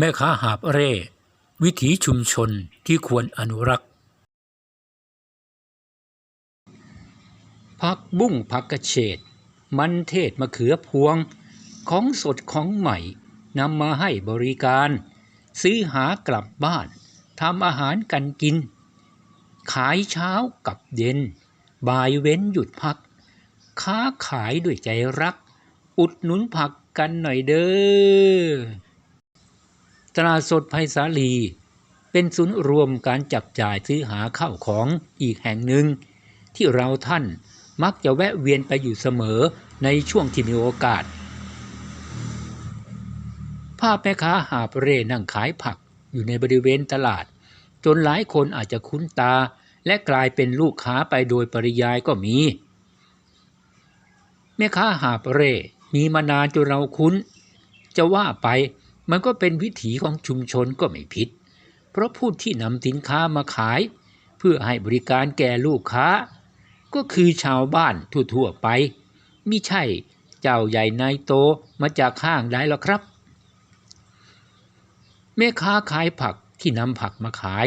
แม่ค้าหาบเร่ วิถีชุมชนที่ควรอนุรักษ์ผักบุ้งผักกระเฉดมันเทศมะเขือพวง ของสดของใหม่นำมาให้บริการ ซื้อหากลับบ้านทำอาหารกันกิน ขายเช้ากับเย็น บ่ายเว้นหยุดพัก ค้าขายด้วยใจรัก อุดหนุนผักกันหน่อยเด้อ ตลาดสดไพศาลี เป็นศูนย์รวมการจับจ่ายซื้อหาข้าวของอีกแห่งหนึ่ง ที่เราท่านมักจะแวะเวียนไปอยู่เสมอในช่วงที่มีโอกาส ภาพแม่ค้าหาบเร่นั่งขายผักอยู่ในบริเวณตลาด จนหลายคนอาจจะคุ้นตา และกลายเป็นลูกค้าไปโดยปริยายก็มี แม่ค้าหาบเร่มีมานานจนเราคุ้น จะว่าไป มันก็เป็นวิถีของชุมชนก็ไม่ผิด เพราะผู้ที่นำสินค้ามาขาย เพื่อให้บริการแก่ลูกค้า ก็คือชาวบ้านทั่วๆไปมิใช่เจ้าใหญ่นายโตมาจากข้างได้หรอกครับแม่ค้าขายผักที่นำผักมาขาย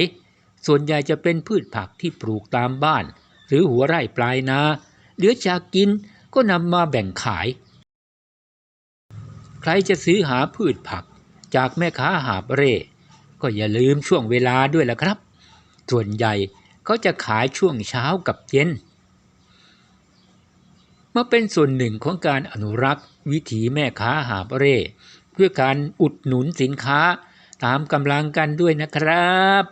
ส่วนใหญ่จะเป็นพืชผักที่ปลูกตามบ้าน หรือหัวไร่ปลายนาเหลือจากกินก็นำมาแบ่งขาย ใครจะซื้อหาพืชผัก จากแม่ค้าหาบเร่ ก็อย่าลืมช่วงเวลาด้วยล่ะครับ ส่วนใหญ่เขาจะขายช่วงเช้ากับเย็นมาเป็นส่วนหนึ่งของการอนุรักษ์ วิถีแม่ค้าหาบเร่ เพื่อการอุดหนุนสินค้าตามกำลังกันด้วยนะครับ